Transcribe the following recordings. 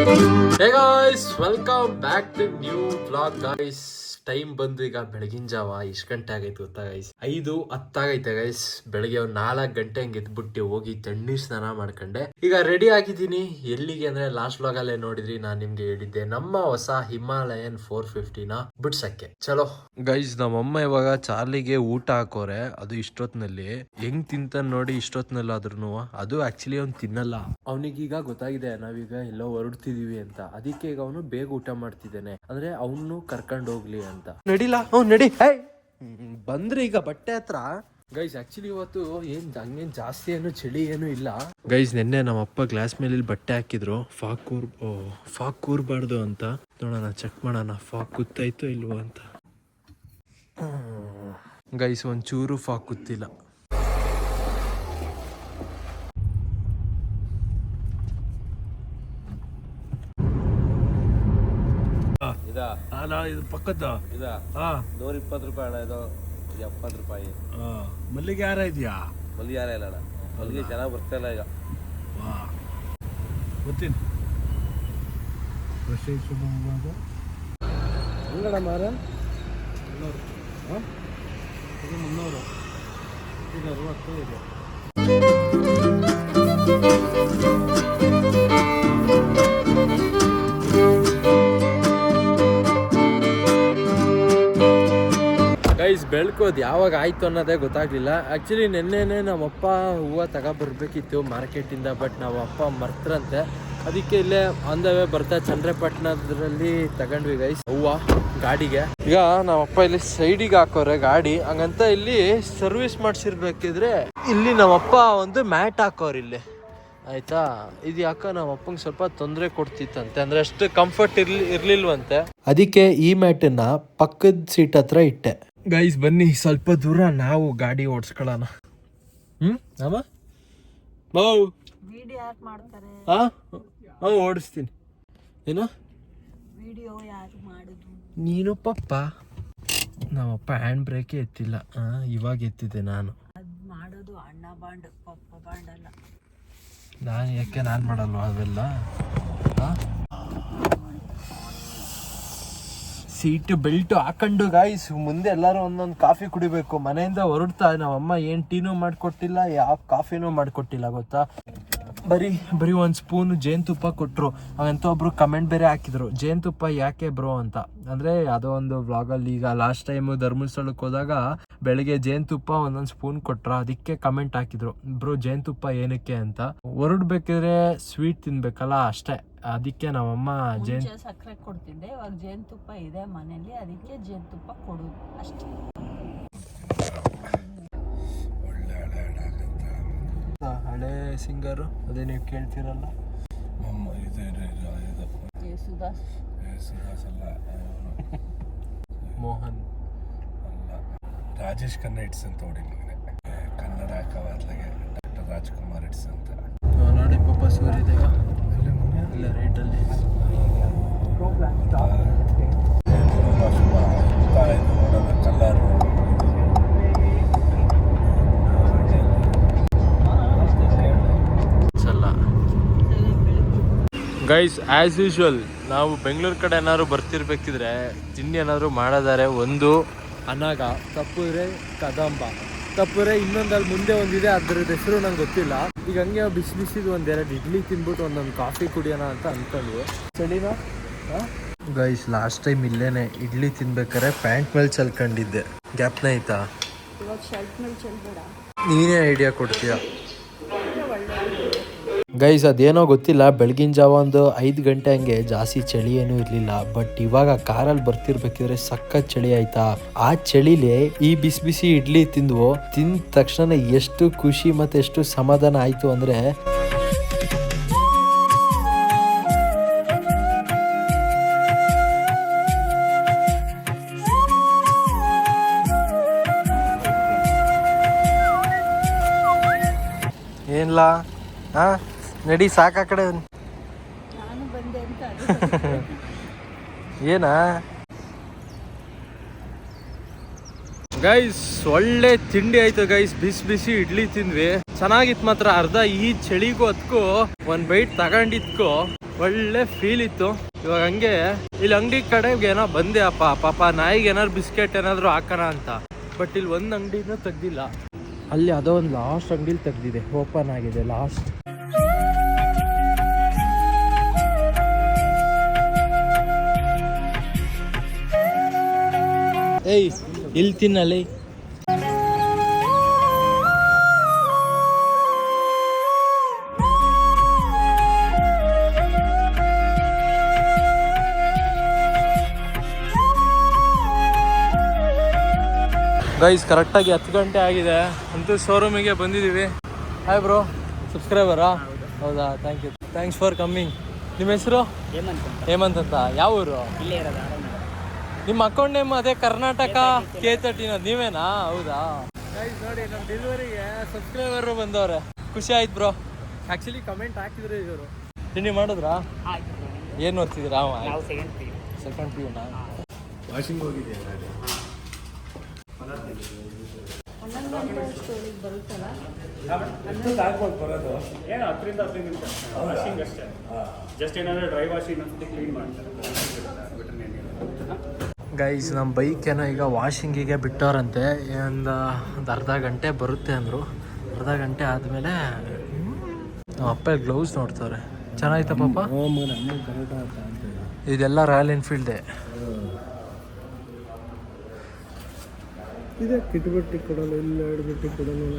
Hey guys, welcome back to new vlog guys. Time ಬಂದು ಈಗ ಬೆಳಗಿನ ಜಾವ ಎಷ್ಟು ಗಂಟೆ ಆಗೈತೆ ಗೊತ್ತಾ ಗೈಸ್ ಐದು ಹತ್ತಾಗೈತೆ ಗೈಸ್ ಬೆಳಗ್ಗೆ ಒಂದು ನಾಲ್ಕು ಗಂಟೆ ಹಂಗೆ ಎದ್ಬಿಟ್ಟು ಹೋಗಿ ತಣ್ಣೀರ್ ಸ್ನಾನ ಮಾಡ್ಕೊಂಡೆ. ಈಗ ರೆಡಿ ಆಗಿದ್ದೀನಿ. ಎಲ್ಲಿಗೆ ಅಂದ್ರೆ ಲಾಸ್ಟ್ ವ್ಲಾಗ್ ಅಲ್ಲೇ ನೋಡಿದ್ರಿ ನಾನ್ ನಿಮ್ಗೆ ಹೇಳಿದ್ದೆ. ನಮ್ಮ ಹೊಸ ಹಿಮಾಲಯನ್ ಫೋರ್ ಫಿಫ್ಟಿನ ಬಿಡ್ಸಕ್ಕೆ. ಚಲೋ. ಗೈಸ್ ನಮ್ಮಮ್ಮ ಇವಾಗ ಚಾರ್ಲಿಗೆ ಊಟ ಹಾಕೋರೆ. ಅದು ಇಷ್ಟೊತ್ನಲ್ಲಿ. ಹೆಂಗ್ ತಿಂತ ನೋಡಿ ಇಷ್ಟೊತ್ನಲ್ಲಿ ಆದ್ರೂ ಅದು ಆಕ್ಚುಲಿ ಅವ್ನು ತಿನ್ನಲ್ಲ. ಅವನಿಗೀಗ ಗೊತ್ತಾಗಿದೆ ನಾವೀಗ ಎಲ್ಲೋ ಹೊರಡ್ತಿದೀವಿ ಅಂತ. ಅದಕ್ಕೆ ಈಗ ಅವನು ಬೇಗ ಊಟ ಮಾಡ್ತಿದ್ದಾನೆ. ಅಂದ್ರೆ ಅವನು ಕರ್ಕೊಂಡು ಹೋಗ್ಲಿ ಅಂತ. ನಡಿಲ್ಲ ಹ್ಞೂ ನಡಿ. ಹೇ ಬಂದ್ರೆ ಈಗ ಬಟ್ಟೆ ಹತ್ರ. ಗೈಸ್ ಆಕ್ಚುಲಿ ಇವತ್ತು ಏನ್ ಹಂಗೇನ್ ಜಾಸ್ತಿ ಏನು ಚಳಿ ಏನು ಇಲ್ಲ. ಗೈಸ್ ನಿನ್ನೆ ನಮ್ಮ ಅಪ್ಪ ಗ್ಲಾಸ್ ಮೇಲೆ ಇಲ್ಲಿ ಬಟ್ಟೆ ಹಾಕಿದ್ರು. ಫಾಕ್ ಕೂರ್ ಫಾಕ್ ಕೂರ್ಬಾರ್ದು ಅಂತ. ನೋಡೋಣ ಚೆಕ್ ಮಾಡೋಣ. ಫಾಕ್ ಕುತ್ತಾಯ್ತು ಇಲ್ವೋ ಅಂತ. ಗೈಸ್ ಒಂಚೂರು ಫಾಕ್ ಕೂತಿಲ್ಲ ಇದಾ ಅಲ್ಲ ಇದು ಪಕ್ಕದ? ಇದಾ? ಹಾ. ನೂರ ಇಪ್ಪತ್ತು ರೂಪಾಯಿ ಅಣ್ಣ ಇದು. ಎಪ್ಪತ್ತು ರೂಪಾಯಿ. ಹಾ. ಮಲ್ಲಿಗೆ ಯಾರ ಇದೆಯಾ? ಮಲ್ಲಿಗೆ ಯಾರ ಇಲ್ಲ ಅಣ್ಣ. ಮಲ್ಲಿಗೆ ಚೆನ್ನಾಗಿ ಬರ್ತಾ ಇಲ್ಲ ಈಗ. ವಾ. ಗೊತ್ತೀನಿ ಫ್ರೆಶ್ ಶುಭ ಹೆಂಗಣ ಮಾರ? ಇದು ಮುನ್ನೂರು. ಇದು ಅರವತ್ತು ಇದೆ. ಗೈಸ್ ಬೆಳ್ಕೋದು ಯಾವಾಗ ಆಯ್ತು ಅನ್ನೋದೇ ಗೊತ್ತಾಗ್ಲಿಲ್ಲ. ಆ್ಯಕ್ಚುಲಿ ನಿನ್ನೆನೆ ನಮ್ಮಪ್ಪ ಹೂವು ತಗೊಬರ್ಬೇಕಿತ್ತು ಮಾರ್ಕೆಟಿಂದ ಬಟ್ ನಾವು ಅಪ್ಪ ಮರ್ತರಂತೆ. ಅದಕ್ಕೆ ಇಲ್ಲೇ ಆನ್ ಬರ್ತಾ ಚಂದ್ರಪಟ್ಟಣದ್ರಲ್ಲಿ ತಗೊಂಡ್ವಿ ಗೈಸ್ ಹೂವ ಗಾಡಿಗೆ. ಈಗ ನಮ್ಮಪ್ಪ ಇಲ್ಲಿ ಸೈಡಿಗೆ ಹಾಕೋರೆ ಗಾಡಿ. ಹಂಗಂತ ಇಲ್ಲಿ ಸರ್ವಿಸ್ ಮಾಡಿಸಿರ್ಬೇಕಿದ್ರೆ ಇಲ್ಲಿ ನಮ್ಮಪ್ಪ ಒಂದು ಮ್ಯಾಟ್ ಹಾಕೋರು ಇಲ್ಲಿ. ಆಯ್ತಾ? ಇದು ಯಾಕ ನಮ್ಮ ಅಪ್ಪಂಗೆ ಸ್ವಲ್ಪ ತೊಂದರೆ ಕೊಡ್ತಿತ್ತಂತೆ. ಅಂದ್ರೆ ಅಷ್ಟು ಕಂಫರ್ಟ್ ಇರ್ಲಿ ಇರ್ಲಿಲ್ವಂತೆ. ಅದಕ್ಕೆ ಈ ಮ್ಯಾಟನ್ನ ಪಕ್ಕದ ಸೀಟ್ ಹತ್ರ ಇಟ್ಟೆ. ಗೈಸ್ ಬನ್ನಿ. ಸ್ವಲ್ಪ ದೂರ ನಾವು ಗಾಡಿ ಓಡಿಸ್ಕೊಳ್ಳೋಣ. ಹ್ಮ್? ಅಮ್ಮ? ಬಾವು. ಹಾ ಹಾ ಓಡಿಸ್ತೀನಿ. ಏನು? ನೀನು ಪಪ್ಪ. ನಮ್ಮಪ್ಪ ಹ್ಯಾಂಡ್ ಬ್ರೇಕೇ ಎತ್ತಿಲ್ಲ. ಇವಾಗ ಎತ್ತಿದ್ದೆ ನಾನು. ಮಾಡೋದು ಅಣ್ಣ ಬಾಂಡ್ ಪಪ್ಪ ಬಾಂಡ್ ಅಲ್ಲ. ನಾನು ಯಾಕೆ ನಾನು ಮಾಡಲ್ವಾ ಅವೆಲ್ಲ? ಸೀಟ್ ಬೆಲ್ಟ್ ಹಾಕೊಂಡು ಗಾಯ್ಸ್ ಮುಂದೆ ಎಲ್ಲರೂ ಒಂದೊಂದು ಕಾಫಿ ಕುಡಿಬೇಕು. ಮನೆಯಿಂದ ಹೊರಡ್ತಾ ನಮ್ಮಮ್ಮ ಏನು ಟೀನೂ ಮಾಡಿಕೊಟ್ಟಿಲ್ಲ, ಯಾವ ಕಾಫಿನೂ ಮಾಡಿಕೊಟ್ಟಿಲ್ಲ, ಗೊತ್ತಾ? ಬರೀ ಬರೀ ಒಂದು ಸ್ಪೂನ್ ಜೇನುತುಪ್ಪ ಕೊಟ್ಟರು ಹಾಗಂತ ಒಬ್ರು ಕಮೆಂಟ್ ಬೇರೆ ಹಾಕಿದ್ರು ಜೇನುತುಪ್ಪ ಯಾಕೆ ಬ್ರೋ ಅಂತ? ಅಂದರೆ ಯಾವುದೋ ಒಂದು ವ್ಲಾಗಲ್ಲಿ ಈಗ ಲಾಸ್ಟ್ ಟೈಮು ಧರ್ಮಸ್ಥಳಕ್ಕೆ ಹೋದಾಗ ಬೆಳಗ್ಗೆ ಜೇನುತುಪ್ಪ ಒಂದೊಂದು ಸ್ಪೂನ್ ಕೊಟ್ರ ಅದಕ್ಕೆ ಕಮೆಂಟ್ ಹಾಕಿದ್ರು ಬ್ರೋ ಜೇನುತುಪ್ಪ ಏನಕ್ಕೆ ಅಂತ? ಹೊರಡ್ಬೇಕಿದ್ರೆ ಸ್ವೀಟ್ ತಿನ್ಬೇಕಲ್ಲ ಅಷ್ಟೇ ಅದಕ್ಕೆ ನಮ್ಮಮ್ಮ ಜೇನ್ ಸಕ್ಕರೆ ಕೊಡ್ತಿದ್ದೆ ಇವಾಗ ಜೇನುತುಪ್ಪ ಇದೆ ಮನೆಯಲ್ಲಿ ಅದಕ್ಕೆ ಜೇನುತುಪ್ಪ ಕೊಡು ಅಷ್ಟೇ. ಹಳೆ ಸಿಂಗರು ಅದೇ ನೀವು ಕೇಳ್ತಿರಲ್ಲ. ಇದು ಇದು ಇದು ಇದು. ಯೇಸುದಾಸ್ ಏ, ಅಲ್ಲ ಮೋಹನ್. ಅಲ್ಲ. ರಾಜೇಶ್ ಖನ್ನಾ ಇಟ್ಸ್ ಅಂತ ಹೊಡಿ ಮಗನೆ ಕನ್ನಡ ಕವಾತ್ಲಾಗೆ ಡಾಕ್ಟರ್ ರಾಜ್ಕುಮಾರ್ ಇಟ್ಸ್ ಅಂತ. ನೋಡಿ ಪಾಪ ಸೂರ್ಯದೇವ. ಅಲ್ಲಿ ರೈಟಲ್ಲಿ ಗೈಸ್ ಆ್ಯಸ್ ಯೂಶುವಲ್ ನಾವು ಬೆಂಗಳೂರು ಕಡೆ ಏನಾದ್ರು ಬರ್ತಿರ್ಬೇಕಿದ್ರೆ ತಿಂಡಿ ಏನಾದ್ರು ಮಾಡೋದಾರೆ ಒಂದು ಅನಾಗ ತಪ್ಪಿದ್ರೆ ಕದಂಬ. ತಪ್ಪಿದ್ರೆ ಇನ್ನೊಂದಲ್ಲಿ ಮುಂದೆ ಒಂದಿದೆ ಅದ್ರದ್ದು ಹೆಸರು ನಂಗೆ ಗೊತ್ತಿಲ್ಲ. ಈಗ ಹಂಗೆ ಬಿಸಿ ಬಿಸಿದು ಒಂದೆರಡು ಇಡ್ಲಿ ತಿನ್ಬಿಟ್ಟು ಒಂದೊಂದು ಕಾಫಿ ಕುಡಿಯೋಣ ಅಂತ ಅನ್ಕೊಂಡ್ವಿ. ಚಳಿನಾ ಗೈಸ್ ಲಾಸ್ಟ್ ಟೈಮ್ ಇಲ್ಲೇನೆ ಇಡ್ಲಿ ತಿನ್ಬೇಕಾರೆ ಪ್ಯಾಂಟ್ ಮೇಲೆ ಚಲ್ಕೊಂಡಿದ್ದೆ. ಗ್ಯಾಪ್ನ ಆಯ್ತಾ? ಇವಾಗ ಶರ್ಟ್ ಮೇಲೆ ಚೆಲ್ಬೇಡ. ನೀನೇ ಐಡಿಯಾ ಕೊಡ್ತೀಯ? ಗೈಸ್, ಅದೇನೋ ಗೊತ್ತಿಲ್ಲ. ಬೆಳಗಿನ ಜಾವ ಒಂದು ಐದು ಗಂಟೆ ಹಂಗೆ ಜಾಸ್ತಿ ಚಳಿ ಏನೂ ಇರಲಿಲ್ಲ. ಬಟ್ ಇವಾಗ ಕಾರಲ್ಲಿ ಬರ್ತಿರ್ಬೇಕಿದ್ರೆ ಸಖತ್ ಚಳಿ ಆಯ್ತಾ? ಆ ಚಳಿಲಿ ಈ ಬಿಸಿ ಬಿಸಿ ಇಡ್ಲಿ ತಿಂದ್ವು. ತಿಂದ ತಕ್ಷಣ ಎಷ್ಟು ಖುಷಿ ಮತ್ತೆ ಎಷ್ಟು ಸಮಾಧಾನ ಆಯ್ತು ಅಂದ್ರೆ ಏನ್ಲಾ? ಹಾ ನಡಿ ಸಾಕ ಕಡೆ ನಾನು ಬಂದೆ ಅಂತ ಏನಾ? ಗೈಸ್ ಒಳ್ಳೆ ತಿಂಡಿ ಆಯ್ತು ಗೈಸ್. ಬಿಸಿ ಬಿಸಿ ಇಡ್ಲಿ ತಿಂದ್ವಿ. ಚೆನ್ನಾಗಿತ್ತು ಮಾತ್ರ. ಅರ್ಧ ಈ ಚಳಿಗೂ ಅದಕ್ಕೂ ಒಂದ್ ಬೈಟ್ ತಗೊಂಡಿದ್ಕೋ ಒಳ್ಳೆ ಫೀಲ್ ಇತ್ತು. ಇವಾಗ ಹಂಗೆ ಇಲ್ಲಿ ಅಂಗಡಿ ಕಡೆಗೆ ಏನೋ ಬಂದೆ ಅಪ್ಪ ಪಾಪ ನಾಯಿಗೆ ಏನಾದ್ರು ಬಿಸ್ಕೆಟ್ ಏನಾದ್ರು ಹಾಕೋಣ ಅಂತ. ಬಟ್ ಇಲ್ಲಿ ಒಂದ್ ಅಂಗಡಿನೂ ತೆಗ್ದಿಲ್ಲ. ಅಲ್ಲಿ ಅದೋ ಒಂದು ಲಾಸ್ಟ್ ಅಂಗಡಿಲಿ ತೆಗ್ದಿದೆ. ಓಪನ್ ಆಗಿದೆ ಲಾಸ್ಟ್ ಏಯ್ ಇಲ್ಲಿ ತಿನ್ನಲಿ. ಗೈಸ್ ಕರೆಕ್ಟಾಗಿ ಹತ್ತು ಗಂಟೆ ಆಗಿದೆ. ಅಂತೂ ಶೋರೂಮಿಗೆ ಬಂದಿದ್ದೀವಿ. ಹಾಯ್ ಬ್ರೋ ಸಬ್ಸ್ಕ್ರೈಬರಾ ಹೌದಾ? Thank you thanks for coming ನಿಮ್ಮ ಹೆಸರು? ಹೇಮಂತ್ ಅಂತ. ಯಾವ ಊರು ನಿಮ್ಮ ಅಕೌಂಟ್ ನೇಮ್ ಅದೇ ಕರ್ನಾಟಕ ಕೆ ತರ್ಟಿನ ನೀವೇನಾ? ಹೌದಾ? ನೋಡಿ ನಮ್ಮ ಡೆಲಿವರಿಗೆ ಸಬ್ಸ್ಕ್ರೈಬರ್ ಬಂದವ್ರೆ. ಖುಷಿ ಆಯ್ತು ಬ್ರೋ ಆ್ಯಕ್ಚುಲಿ ಕಮೆಂಟ್ ಹಾಕಿದ್ರು ಇವರು. ತಿಂಡಿ ಮಾಡಿದ್ರಾ? ಏನು ಓದ್ತಿದ್ದೀರಾ? ಸೆಕೆಂಡ್ ಪಿ ಯುನಾ ವಾಷಿಂಗ್ ಏನು ಹತ್ತರಿಂದ ಹದಿನೈದು ನಿಮಿಷ ಅಷ್ಟೇ ಜಸ್ಟ್ ಏನಾದರೂ ಡ್ರೈ ವಾಷಿಂಗ್ ಅಂತ ಕ್ಲೀನ್ ಮಾಡ್ತಾರೆ. ಗೈಸ್ ನಮ್ಮ ಬೈಕ್ ಏನೋ ಈಗ ವಾಷಿಂಗಿಗೆ ಬಿಟ್ಟವ್ರಂತೆ ಒಂದು ಒಂದು ಅರ್ಧ ಗಂಟೆ ಬರುತ್ತೆ ಅಂದರು. ಅರ್ಧ ಗಂಟೆ ಆದಮೇಲೆ ನಮ್ಮ ಅಪ್ಪ ಗ್ಲೌಸ್ ನೋಡ್ತಾರೆ. ಚೆನ್ನಾಯ್ತಾ ಪಾಪ? ಇದೆಲ್ಲ ರಾಯಲ್ ಎನ್ಫೀಲ್ಡೆ ಇದೆ ಕಿಟ್ಬಿಟ್ಟು ಕೊಡಲ್ಲ ಇಲ್ಲ ಹಿಡ್ಬಿಟ್ಟು ಕೊಡಲ್ಲ.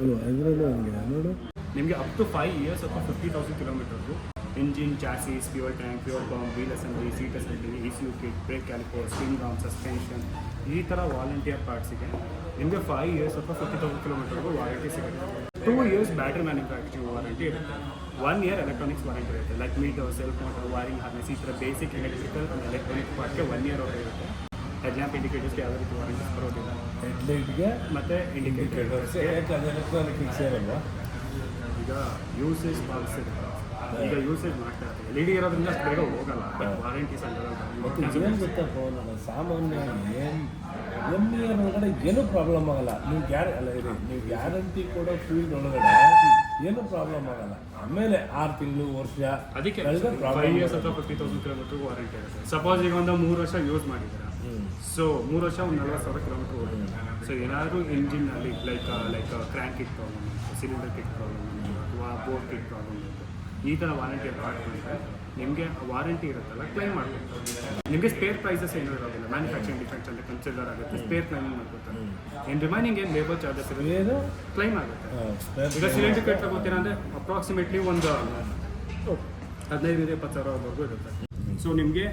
ಅಲ್ವಾ ಇದರಲ್ಲೂ ಹಂಗೆ ನೋಡು. ನಿಮಗೆ ಅಪ್ ಟು ಫೈವ್ ಇಯರ್ಸ್ ಅಥವಾ fifty thousand ಕಿಲೋಮೀಟರ್ದು engine chassis fuel tank fuel pump wheel assembly seat assembly E C U kit brake caliper swingarm suspension ಈ ಥರ ವಾಲಂಟಿಯರ್ ಪಾರ್ಟ್ಸಿಗೆ ನಿಮಗೆ ಫೈವ್ ಇಯರ್ಸ್ ಅಥವಾ ಫಿಫ್ಟಿ ತೌಸಂಡ್ ಕಿಲೋಮೀಟರ್ಗೂ ವಾರಂಟಿ ಸಿಗುತ್ತೆ. Two years battery manufacturing warranty ಇರುತ್ತೆ. One year electronics warranty ಇರುತ್ತೆ. Like meter self motor wiring harness ಈ ಥರ ಬೇಸಿಕ್ ಎಲೆಕ್ಟ್ರಿಕಲ್ ಎಲೆಕ್ಟ್ರಾನಿಕ್ ಪಾರ್ಟ್ಗೆ ಒನ್ ಇಯರ್ ಅವ್ರು ಇರುತ್ತೆ. ಹೆಡ್ಲ್ಯಾಂಪ್ ಇಂಡಿಕೇಟರ್ಸ್ಗೆ ಯಾವುದೇ ರೀತಿ ವಾರಂಟೀಸ್ ಬರೋದಿಲ್ಲ. ಹೆಡ್ಲೈಟ್ಗೆ ಮತ್ತು ಇಂಡಿಕೇಟರ್ಸ್ ಯಾಕೆ ಅದು ಎಲೆಕ್ಟ್ರಾನಿಕ್ ಸೇರಲ್ವಾ ಈಗ ಯೂಸೇಜ್ ಪಾಲಿಸಿ ಇರುತ್ತೆ ಈಗ ಯೂಸೇಜ್ ಮಾಡ್ತಾ ಇರ್ತೀವಿ ಎಲ್ ಇ ಡಿ ಇರೋದ್ರಿಂದ ಅಷ್ಟು ಬೇಗ ಹೋಗಲ್ಲ. ಬಟ್ ವಾರಂಟೀಸ್ ಮತ್ತು ಏನು ನನ್ನ ಸಾಮಾನ್ಯವಾಗಿ ಒನ್ ಇಯರ್ ಒಳಗಡೆ ಏನೂ ಪ್ರಾಬ್ಲಮ್ ಆಗಲ್ಲ. ನೀವು ಗ್ಯಾರ ಅಲ್ಲ ಇರಿ ನೀವು ಗ್ಯಾರಂಟಿ ಕೊಡೋ ಫೀಲ್ಡ್ ಒಳಗಡೆ ಏನೂ ಪ್ರಾಬ್ಲಮ್ ಆಗಲ್ಲ. ಆಮೇಲೆ ಆರು ತಿಂಗಳು ವರ್ಷ ಅದಕ್ಕೆ ಫೈವ್ ಇಯರ್ಸ್ ಅಥವಾ ಫಿಫ್ಟಿ ತೌಸಂಡ್ ಕಿಲೋಮೀಟರ್ ವಾರಂಟಿ ಇರುತ್ತೆ. ಸಪೋಸ್ ಈಗ ಒಂದು ಮೂರು ವರ್ಷ ಯೂಸ್ ಮಾಡಿದ್ದೀರಾ? ಸೊ ಮೂರು ವರ್ಷ ಒಂದು ನಲ್ವತ್ತು ಸಾವಿರ ಕಿಲೋಮೀಟರ್ ಓಡುತ್ತೆ. ಸೊ ಏನಾದರೂ ಇಂಜಿನಲ್ಲಿ like like crank kit problem cylinder kit problem ಅಥವಾ ಬೋರ್ಡ್ ಕಿಟ್ ಪ್ರಾಬ್ಲಮ್ ಈ ಥರ ವಾರಂಟಿ ಮಾಡ್ಕೊಂಡ್ರೆ ನಿಮಗೆ ವಾರಂಟಿ ಇರುತ್ತಲ್ಲ ಕ್ಲೈಮ್ ಮಾಡ್ಕೊತಾರೆ ನಿಮಗೆ ಸ್ಪೇರ್ ಪ್ರೈಸಸ್ ಏನೂ ಇರೋದಿಲ್ಲ. ಮ್ಯಾನುಫ್ಯಾಕ್ಚರಿಂಗ್ ಡಿಫೆಕ್ಟ್ ಅಂತ ಕನ್ಸಿಡರ್ ಆಗುತ್ತೆ ಸ್ಪೇರ್ ಕ್ಲೈಮ್ ಮಾಡ್ಕೊತಾರೆ ಏನು ರಿಮೈನಿಂಗ್ ಏನು ಲೇಬರ್ ಚಾರ್ಜಸ್ ಇರೋದು ಕ್ಲೈಮ್ ಆಗುತ್ತೆ. ಈಗ ಸಿಲಿಂಡರ್ ಕಟ್ ತಗೋತೀರಾ ಅಂದರೆ ಅಪ್ರಾಕ್ಸಿಮೇಟ್ಲಿ ಒಂದು ಹದಿನೈದರಿಂದ ಇಪ್ಪತ್ತು ಸಾವಿರವರೆಗೂ ಇರುತ್ತೆ. ಸೊ ನಿಮಗೆ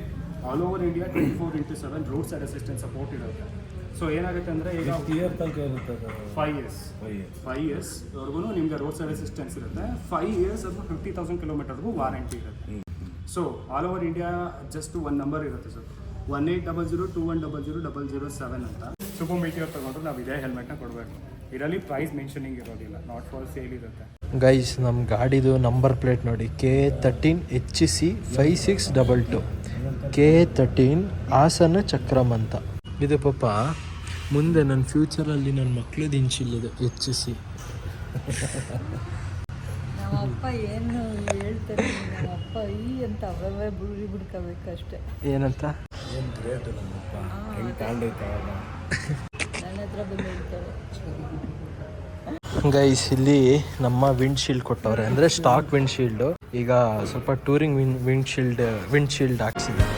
all over India twenty four into seven road side assistant support ಇರುತ್ತೆ. ಸೊ ಏನಾಗುತ್ತೆ ಅಂದರೆ ಈಗ ಇಯರ್ ತನಕ ಇರುತ್ತೆ ಫೈವ್ ಇಯರ್ಸ್ ಫೈವ್ ಇಯರ್ಸ್ ಇಯರ್ಸ್ವರೆಗೂ ನಿಮಗೆ ರೋಡ್ ಸೈಡ್ ಅಸಿಸ್ಟೆನ್ಸ್ ಇರುತ್ತೆ. ಫೈವ್ ಇಯರ್ಸ್ ಅಥವಾ ಫಿಫ್ಟಿ ತೌಸಂಡ್ ಕಿಲೋಮೀಟರ್ಗೂ ವಾರಂಟಿ ಇರುತ್ತೆ. So all over India just one number ಇರುತ್ತೆ sir one eight double zero two one double zero double zero seven ಅಂತ. Super meteor ತೊಗೊಂಡ್ರೆ ನಾವು ಇದೇ ಹೆಲ್ಮೆಟ್ನ ಕೊಡಬೇಕು. ಇದರಲ್ಲಿ ಪ್ರೈಸ್ ಮೆನ್ಷನಿಂಗ್ ಇರೋದಿಲ್ಲ. ನಾಟ್ ಫಾರ್ ಸೇಲ್ ಇರುತ್ತೆ. ಗೈಸ್ ನಮ್ಮ ಗಾಡಿದು ನಂಬರ್ ಪ್ಲೇಟ್ ನೋಡಿ. K thirteen H C five six double two K thirteen Hassan Chakram ಅಂತ ಇದು ಪಾಪ ಮುಂದೆ ನನ್ನ ಫ್ಯೂಚರಲ್ಲಿ ನನ್ನ ಮಕ್ಕಳು ಇನ್ಶಿಲ್ಲಿದೆ ಹೆಚ್ಚಿಸಿ. ಅಪ್ಪ ಏನು ಹೇಳ್ತಾರೆ ಅಪ್ಪ ಈ ಅಂತ ಅವೇ ಬುಡಿ ಬಿಡ್ಕೋಬೇಕಷ್ಟೆ. ಏನಂತ? ಏನು ಗ್ರೇಟ್ ನಮ್ಮಪ್ಪ. ಹೆಂಗೆ ತಾಂಡೈತೆ ಅವಾಗ? ನನ್ನ ಹತ್ರ ಬಂದು ಹೇಳ್ತಾರೆ. ಗೈಸ್ ಇಲ್ಲಿ ನಮ್ಮ ವಿಂಡ್ ಶೀಲ್ಡ್ ಕೊಟ್ಟವ್ರೆ. ಅಂದರೆ ಸ್ಟಾಕ್ ವಿಂಡ್ ಶೀಲ್ಡು ಈಗ ಸ್ವಲ್ಪ touring wind windshield windshield ಹಾಕ್ಸಿದ್ದಾರೆ.